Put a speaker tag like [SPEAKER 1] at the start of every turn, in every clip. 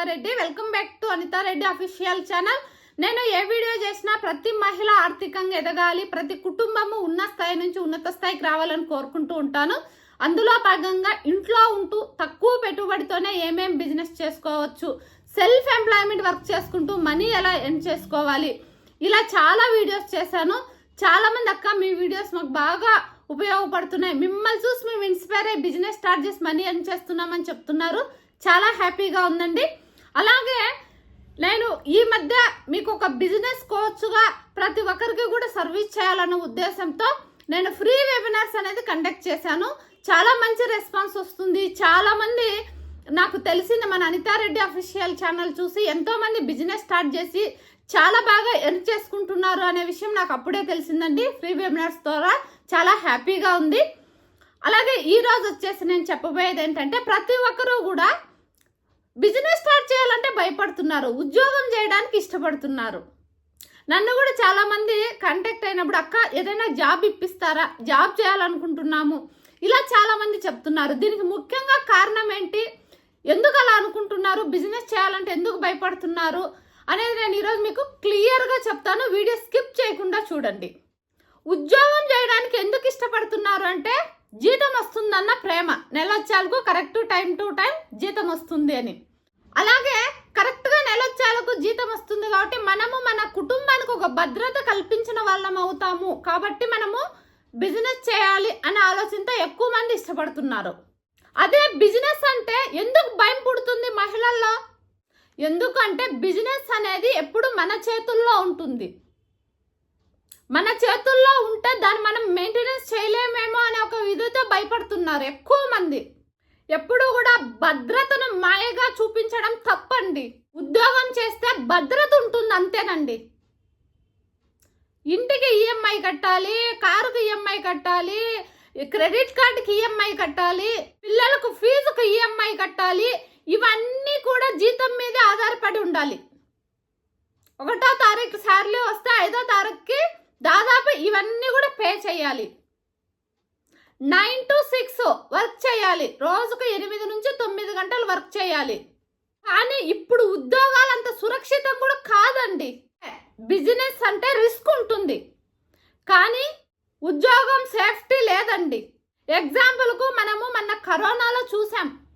[SPEAKER 1] Anitha Reddy. Welcome back to Anitha Reddy official channel నేను ఏ video చేసినా ప్రతి మహిళ ఆర్థికంగా ఎదగాలి ప్రతి కుటుంబము ఉన్న స్థాయి నుంచి ఉన్నత స్థాయికి రావాలని కోరుకుంటూ ఉంటాను. అందులో భాగంగా ఇంట్లో ఉంటూ తక్కువ పెట్టుబడితోనే ఏమేం బిజినెస్ చేసుకోవచ్చు సెల్ఫ్ ఎంప్లాయ్మెంట్ వర్క్ చేసుకుంటూ మనీ ఎలా ఎర్న్ చేసుకోవాలి ఇలా చాలా వీడియోస్ చేశాను. చాలా మంది అక్క మీ వీడియోస్ మాకు బాగా ఉపయోగపడుతున్నాయి. మిమ్మల్ని చూసి మేము ఇన్స్పైర్ అయ్యి బిజినెస్ స్టార్ట్ చేసి మనీ ఎర్న్ చేస్తున్నామని చెప్తున్నారు. చాలా హ్యాపీగా ఉందండి. అలాగే నేను ఈ మధ్య మీకు ఒక బిజినెస్ కోచ్గా ప్రతి ఒక్కరికి కూడా సర్వీస్ చేయాలన్న ఉద్దేశంతో నేను ఫ్రీ వెబినార్స్ అనేది కండక్ట్ చేశాను. చాలా మంచి రెస్పాన్స్ వస్తుంది. చాలామంది నాకు తెలిసిన మన అనితారెడ్డి అఫీషియల్ ఛానల్ చూసి ఎంతోమంది బిజినెస్ స్టార్ట్ చేసి చాలా బాగా ఎర్న్ చేసుకుంటున్నారు అనే విషయం నాకు అప్పుడే తెలిసిందండి. ఫ్రీ వెబినార్స్ ద్వారా చాలా హ్యాపీగా ఉంది. అలాగే ఈ రోజు వచ్చేసి నేను చెప్పబోయేది ఏంటంటే ప్రతి ఒక్కరూ కూడా బిజినెస్ స్టార్ట్ చేయాలంటే భయపడుతున్నారు. ఉద్యోగం చేయడానికి ఇష్టపడుతున్నారు. నన్ను కూడా చాలామంది కాంటాక్ట్ అయినప్పుడు అక్క ఏదైనా జాబ్ ఇప్పిస్తారా? జాబ్ చేయాలనుకుంటున్నాము. ఇలా చాలామంది చెప్తున్నారు. దీనికి ముఖ్యంగా కారణం ఏంటి? ఎందుకు అలా అనుకుంటున్నారు? బిజినెస్ చేయాలంటే ఎందుకు భయపడుతున్నారు? అనేది నేను ఈరోజు మీకు క్లియర్గా చెప్తాను. వీడియో స్కిప్ చేయకుండా చూడండి. ఉద్యోగం చేయడానికి ఎందుకు ఇష్టపడుతున్నారు అంటే జీతం వస్తుందన్న ప్రేమ. నెలొచ్చాలకు కరెక్ట్ టైం టు టైం జీతం వస్తుంది అని. అలాగే కరెక్ట్గా నెలొచ్చాలకు జీతం వస్తుంది కాబట్టి మనము మన కుటుంబానికి ఒక భద్రత కల్పించిన వాళ్ళం అవుతాము. కాబట్టి మనము బిజినెస్ చేయాలి అనే ఆలోచనతో ఎక్కువ మంది ఇష్టపడుతున్నారు. అదే బిజినెస్ అంటే ఎందుకు భయం పుడుతుంది మహిళల్లో? ఎందుకంటే బిజినెస్ అనేది ఎప్పుడు మన చేతుల్లో ఉంటుంది. మన చేతుల్లో ఉంటే దాన్ని మనం మెయింటెనెన్స్ చేయలేమేమో అనే ఒక విధితో భయపడుతున్నారు ఎక్కువ మంది. ఎప్పుడు కూడా భద్రతను మాయగా చూపించడం తప్పండి. ఉద్యోగం చేస్తే భద్రత ఉంటుంది అంతేనండి. ఇంటికి ఈఎంఐ కట్టాలి కారుకి ఈఎంఐ కట్టాలి క్రెడిట్ కార్డుకి ఈఎంఐ కట్టాలి పిల్లలకు ఫీజుకు ఈఎంఐ కట్టాలి ఇవన్నీ కూడా జీతం మీదే ఆధారపడి ఉండాలి. ఒకటో తారీఖు శాలరీ వస్తే ఐదో తారీఖుకి దాదాపు ఇవన్నీ కూడా పే చేయాలి. నైన్ టు సిక్స్ వర్క్ చేయాలి. రోజుకు ఎనిమిది నుంచి తొమ్మిది గంటలు వర్క్ చేయాలి. కానీ ఇప్పుడు ఉద్యోగాలు అంత సురక్షితం కూడా కాదండి. బిజినెస్ అంటే రిస్క్ ఉంటుంది. కానీ ఉద్యోగం సేఫ్టీ లేదండి. ఎగ్జాంపుల్కు మనము మన కరోనాలో చూసాం.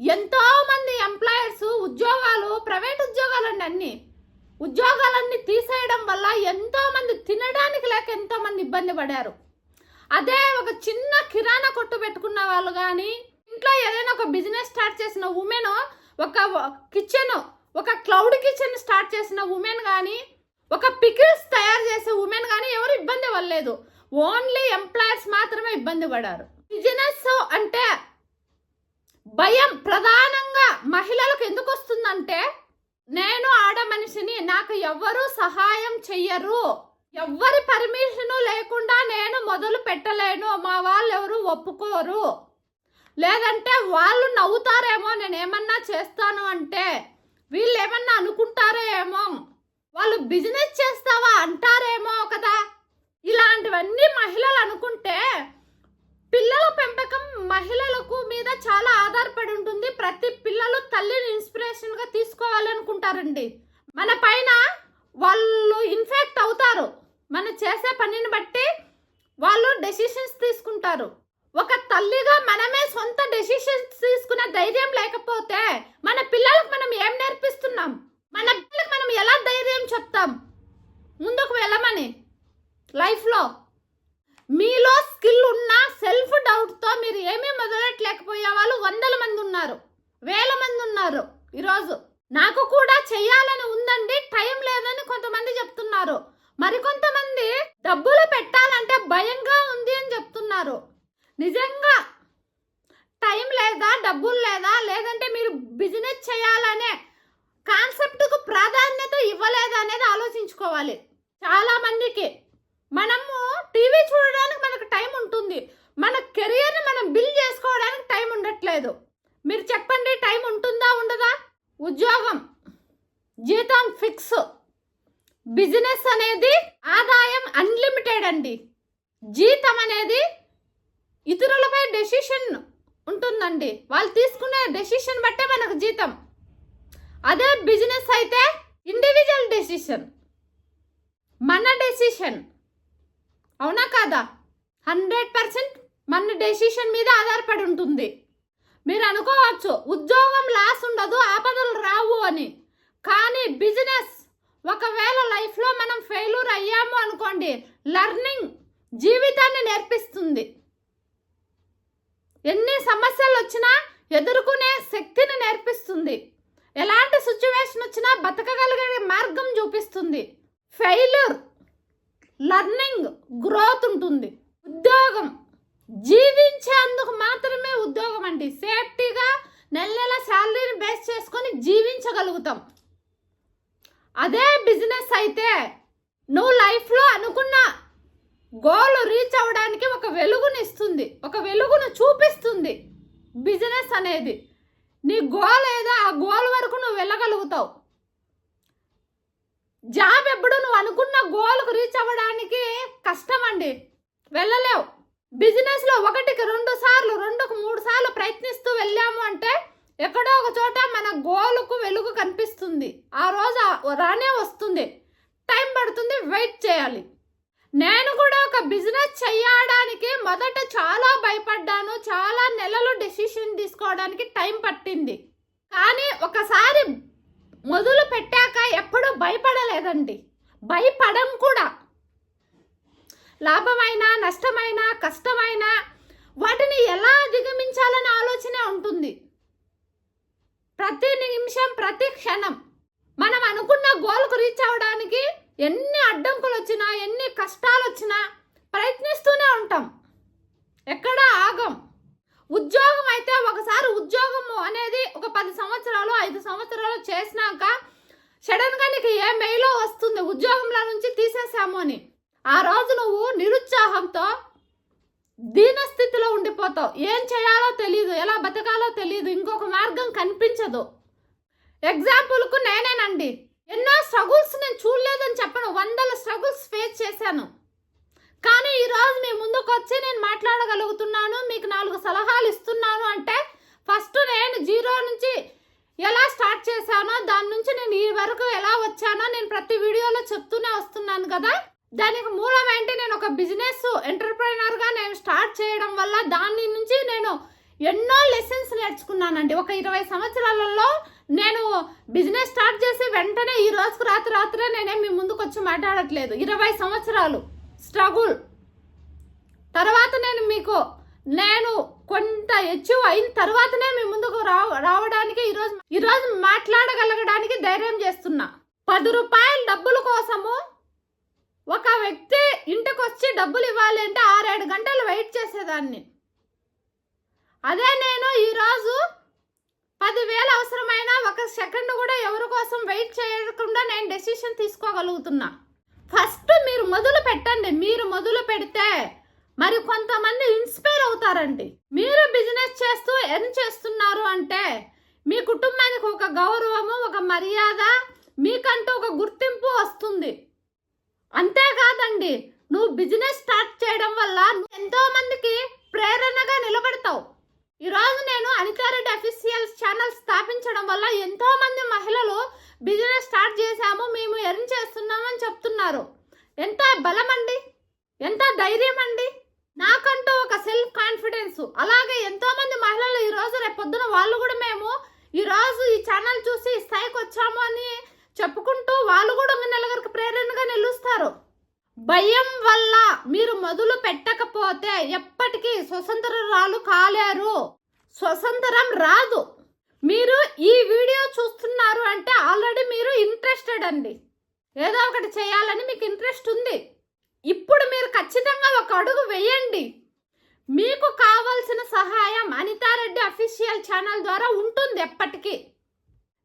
[SPEAKER 1] ఎంతో మంది ఎంప్లాయర్స్ ఉద్యోగాలు ప్రైవేట్ ఉద్యోగాలండి అన్నీ. ఉద్యోగాలన్నీ తీసేయడం వల్ల ఎంతోమంది తినడానికి లేక ఎంతోమంది ఇబ్బంది పడారు. అదే ఒక చిన్న కిరాణా కొట్టు పెట్టుకున్న వాళ్ళు కానీ ఇంట్లో ఏదైనా ఒక బిజినెస్ స్టార్ట్ చేసిన ఉమెన్ ఒక కిచెన్ ఒక క్లౌడ్ కిచెన్ స్టార్ట్ చేసిన ఉమెన్ కానీ ఒక పికిల్స్ తయారు చేసే ఉమెన్ కానీ ఎవరు ఇబ్బంది పడలేదు. ఓన్లీ ఎంప్లాయర్స్ మాత్రమే ఇబ్బంది పడారు. బిజినెస్ అంటే భయం ప్రధానంగా మహిళలకు ఎందుకు వస్తుందంటే నేను ఆడ మనిషిని నాకు ఎవ్వరూ సహాయం చెయ్యరు. ఎవ్వరి పర్మిషను లేకుండా నేను మొదలు పెట్టలేను. మా వాళ్ళు ఎవరు ఒప్పుకోరు. లేదంటే వాళ్ళు నవ్వుతారేమో నేను ఏమన్నా చేస్తాను అంటే వీళ్ళు ఏమన్నా అనుకుంటారో ఏమో వాళ్ళు బిజినెస్ చేస్తావా అంటారేమో కదా. ఇలాంటివన్నీ మహిళలు అనుకుంటే పిల్లల పెంపకం మహిళలకు మీద చాలా ఆధారపడి ఉంటుంది. ప్రతి పిల్లలు తల్లిని ఇన్స్పిరేషన్గా తీసుకోవాలనుకుంటారండి. మన పైన వాళ్ళు ఇన్ఫెక్ట్ అవుతారు. మన చేసే పనిని బట్టి వాళ్ళు డెసిషన్స్ తీసుకుంటారు. ఒక తల్లిగా మనమే సొంత డెసిషన్స్ తీసుకునే ధైర్యం లేకపోతే మన పిల్లలకు మనం ఏం నేర్పిస్తున్నాం? మన పిల్లలకు మనం ఎలా ధైర్యం చెప్తాం? ముందుకు వెళ్ళమని. లైఫ్లో మీలో స్కిల్ ఉన్న సెల్ఫ్ డౌట్తో మీరు ఏమీ మొదలెట్టలేకపోయే వాళ్ళు వందల మంది ఉన్నారు. వేల మంది ఉన్నారు ఈరోజు నాకు కూడా చెయ్యాలని ఉందండి టైం లేదని కొంతమంది చెప్తున్నారు మరికొంతమంది డబ్బులు పెట్టాలంటే భయంగా ఉంది అని చెప్తున్నారు నిజంగా టైం లేదా డబ్బులు లేదా లేదంటే మీరు బిజినెస్ చేయాలనే కాన్సెప్ట్కు ప్రాధాన్యత ఇవ్వలేదా అనేది ఆలోచించుకోవాలి. చాలా మందికి. మనము టీవీ చూడడానికి మనకు టైం ఉంటుంది. మన కెరియర్ని మనం బిల్డ్ చేసుకోవడానికి టైం ఉండట్లేదు. మీరు చెప్పండి టైం ఉంటుందా ఉండదా? ఉద్యోగం జీతం ఫిక్స్. బిజినెస్ అనేది ఆదాయం అన్లిమిటెడ్ అండి. జీతం అనేది ఇతరులపై డెసిషన్ ఉంటుందండి. వాళ్ళు తీసుకునే డెసిషన్ బట్టే మనకు జీతం. అదే బిజినెస్ అయితే ఇండివిజువల్ డెసిషన్ మన డెసిషన్ అవునా కాదా? హండ్రెడ్ పర్సెంట్ మన డెసిషన్ మీద ఆధారపడి ఉంటుంది. మీరు అనుకోవచ్చు ఉద్యోగం లాస్ ఉండదు ఆపదలు రావు అని. కానీ బిజినెస్ ఒకవేళ లైఫ్లో మనం ఫెయిల్యూర్ అయ్యాము అనుకోండి లర్నింగ్ జీవితాన్ని నేర్పిస్తుంది. ఎన్ని సమస్యలు వచ్చినా ఎదుర్కొనే శక్తిని నేర్పిస్తుంది. ఎలాంటి సిచ్యువేషన్ వచ్చినా బతకగలిగే మార్గం చూపిస్తుంది. ఫెయిల్యూర్ లర్నింగ్ గ్రోత్ ఉంటుంది. ఉద్యోగం జీవించేందుకు మాత్రమే ఉద్యోగం అండి. సేఫ్టీగా నెల నెల శాలరీని బేస్ చేసుకొని జీవించగలుగుతాం. అదే బిజినెస్ అయితే నువ్వు లైఫ్లో అనుకున్న గోల్ రీచ్ అవ్వడానికి ఒక వెలుగుని ఇస్తుంది ఒక వెలుగును చూపిస్తుంది. బిజినెస్ అనేది. నీ గోల్ ఏదో ఆ గోల్ వరకు నువ్వు వెళ్ళగలుగుతావు. జాబ్ ఎప్పుడు నువ్వు అనుకున్న గోల్కు రీచ్ అవ్వడానికి కష్టం అండి వెళ్ళలేవు. బిజినెస్లో ఒకటికి రెండు సార్లు రెండుకు మూడు సార్లు ప్రయత్నిస్తూ వెళ్ళాము అంటే ఎక్కడో ఒక చోట మన గోలుకు వెలుగు కనిపిస్తుంది. ఆ రోజు రానే వస్తుంది. టైం పడుతుంది వెయిట్ చేయాలి. నేను కూడా ఒక బిజినెస్ చేయడానికి మొదట చాలా భయపడ్డాను. చాలా నెలలు డెసిషన్ తీసుకోవడానికి టైం పట్టింది. కానీ ఒకసారి మొదలు పెట్టాక ఎప్పుడూ భయపడలేదండి. భయపడం కూడా. లాభమైనా నష్టమైనా కష్టమైనా వాటిని ఎలా అధిగమించాలనే ఆలోచన ఉంటుంది. ప్రతి నిమిషం ప్రతి క్షణం మనం అనుకున్న గోల్కు రీచ్ అవ్వడానికి ఎన్ని అడ్డంకులు వచ్చినా ఎన్ని కష్టాలు వచ్చినా ప్రయత్నిస్తూనే ఉంటాం. ఎక్కడ ఆగం. ఉద్యోగం అయితే ఒకసారి ఉద్యోగము అనేది ఒక పది సంవత్సరాలు ఐదు సంవత్సరాలు చేసినాక సడన్గా నీకు ఏ మెయిలో వస్తుంది? ఉద్యోగంలో నుంచి తీసేసాము అని. ఆ రోజు నువ్వు నిరుత్సాహంతో దీనస్థితిలో ఉండిపోతావు. ఏం చేయాలో తెలియదు ఎలా బతకాలో తెలియదు ఇంకొక మార్గం కనిపించదు. ఎగ్జాంపుల్కు నేనేనండి. ఎన్నో స్ట్రగుల్స్ నేను చూడలేదని చెప్పను. వందల స్ట్రగుల్స్ ఫేస్ చేశాను. కానీ ఈరోజు మీ ముందుకు వచ్చి నేను మాట్లాడగలుగుతున్నాను. మీకు నాలుగు సలహాలు ఇస్తున్నాను అంటే ఫస్ట్ నేను జీరో నుంచి ఎలా స్టార్ట్ చేశానో దాని నుంచి నేను ఈ వరకు ఎలా వచ్చానో నేను ప్రతి వీడియోలో చెప్తూనే వస్తున్నాను కదా. దానికి మూలం ఏంటి? నేను ఒక బిజినెస్ ఎంటర్ప్రైనర్గా నేను స్టార్ట్ చేయడం వల్ల దాని నుంచి నేను ఎన్నో లెసన్స్ నేర్చుకున్నానండి. ఒక ఇరవై సంవత్సరాలలో నేను బిజినెస్ స్టార్ట్ చేసి వెంటనే ఈ రోజుకు రాత్రి రాత్రే నేనే మీ ముందుకు వచ్చి మాట్లాడట్లేదు. ఇరవై సంవత్సరాలు స్ట్రగుల్. తర్వాత నేను మీకు నేను కొంత అచీవ్ అయిన తర్వాతనే మీ ముందుకు రావ రావడానికి ఈరోజు ఈరోజు మాట్లాడగలగడానికి ధైర్యం చేస్తున్నా. పది రూపాయల డబ్బుల కోసము ఒక వ్యక్తి ఇంటికి వచ్చి డబ్బులు ఇవ్వాలి అంటే ఆరేడు గంటలు వెయిట్ చేసేదాన్ని. అదే నేను ఈరోజు పదివేలు అవసరమైన ఒక సెకండ్ కూడా ఎవరి కోసం వెయిట్ చేయకుండా నేను డెసిషన్ తీసుకోగలుగుతున్నా. ఫస్ట్ మీరు మొదలు పెట్టండి మీరు మొదలు పెడితే మరి కొంతమంది ఇన్స్పైర్ అవుతారండి. మీరు బిజినెస్ చేస్తూ ఎర్న్ చేస్తున్నారు అంటే మీ కుటుంబానికి ఒక గౌరవము ఒక మర్యాద మీకంటూ ఒక గుర్తింపు వస్తుంది. అంతేకాదండి నువ్వు బిజినెస్ స్టార్ట్ చేయడం వల్ల ఎంతోమందికి ఎంతో మందికి ప్రేరణగా నిలబడతావు. ఈరోజు నేను అనితారెడ్డి అఫీషియల్ ఛానల్ స్థాపించడం వల్ల ఎంతో మంది మహిళలు బిజినెస్ స్టార్ట్ చేశాము మేము ఎర్న్ చేస్తున్నామని చెప్తున్నారు. ఎంత బలం అండి? ఎంత ధైర్యం అండి? నాకంటూ ఒక సెల్ఫ్ కాన్ఫిడెన్స్ అలాగే ఎంతో మంది మహిళలు ఈ రోజు రేపు పొద్దున వాళ్ళు కూడా మేము ఈ రోజు ఈ ఛానల్ చూసి ఈ స్థాయికి వచ్చాము అని చెప్పుకుంటూ వాళ్ళు కూడా ఇంకా నలుగురికి ప్రేరణగా నిలుస్తారు. భయం వల్ల మీరు మొదలు పెట్టకపోతే ఎప్పటికీ స్వతంత్రాలు కాలేరు. స్వతంత్రం రాదు. మీరు ఈ వీడియో చూస్తున్నారు అంటే ఆల్రెడీ మీరు ఇంట్రెస్టెడ్ అండి. ఏదో ఒకటి చేయాలని మీకు ఇంట్రెస్ట్ ఉంది. ఇప్పుడు మీరు ఖచ్చితంగా ఒక అడుగు వేయండి. మీకు కావాల్సిన సహాయం అనితారెడ్డి అఫీషియల్ ఛానల్ ద్వారా ఉంటుంది ఎప్పటికీ.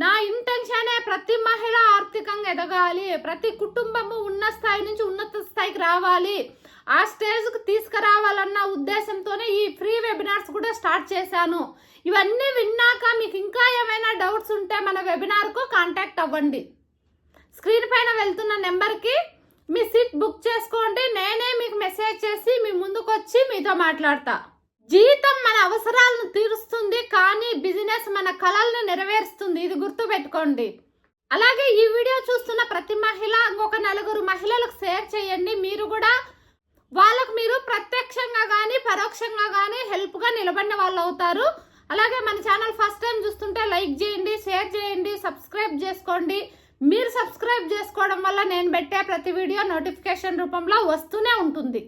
[SPEAKER 1] నా ఇంటెన్షనే ప్రతి మహిళ ఆర్థికంగా ఎదగాలి ప్రతి కుటుంబము ఉన్న స్థాయి నుంచి ఉన్నత స్థాయికి రావాలి. ఆ స్టేజ్కి తీసుకురావాలన్న ఉద్దేశంతోనే ఈ ఫ్రీ వెబినార్స్ కూడా స్టార్ట్ చేశాను. ఇవన్నీ విన్నాక మీకు ఇంకా ఏమైనా డౌట్స్ ఉంటే మన వెబినార్కు కాంటాక్ట్ అవ్వండి. స్క్రీన్ పైన వెళ్తున్న నెంబర్కి మీ సీట్ బుక్ చేసుకోండి. నేనే మీకు మెసేజ్ చేసి మీ ముందుకు వచ్చి మీతో మాట్లాడతా. జీతం మన అవసరాలను తీరుస్తుంది కానీ బిజినెస్ మన కళలను నెరవేరుస్తుంది. ఇది గుర్తు పెట్టుకోండి అలాగే ఈ వీడియో చూస్తున్న ప్రతి మహిళ ఇంకొక నలుగురు మహిళలకు షేర్ చేయండి. మీరు కూడా వాళ్ళకు మీరు ప్రత్యక్షంగా కానీ పరోక్షంగా కానీ హెల్ప్గా నిలబడిన వాళ్ళు అవుతారు. అలాగే మన ఛానల్ ఫస్ట్ టైం చూస్తుంటే లైక్ చేయండి షేర్ చేయండి సబ్స్క్రైబ్ చేసుకోండి. మీరు సబ్స్క్రైబ్ చేసుకోవడం వల్ల నేను పెట్టే ప్రతి వీడియో నోటిఫికేషన్ రూపంలో వస్తూనే ఉంటుంది.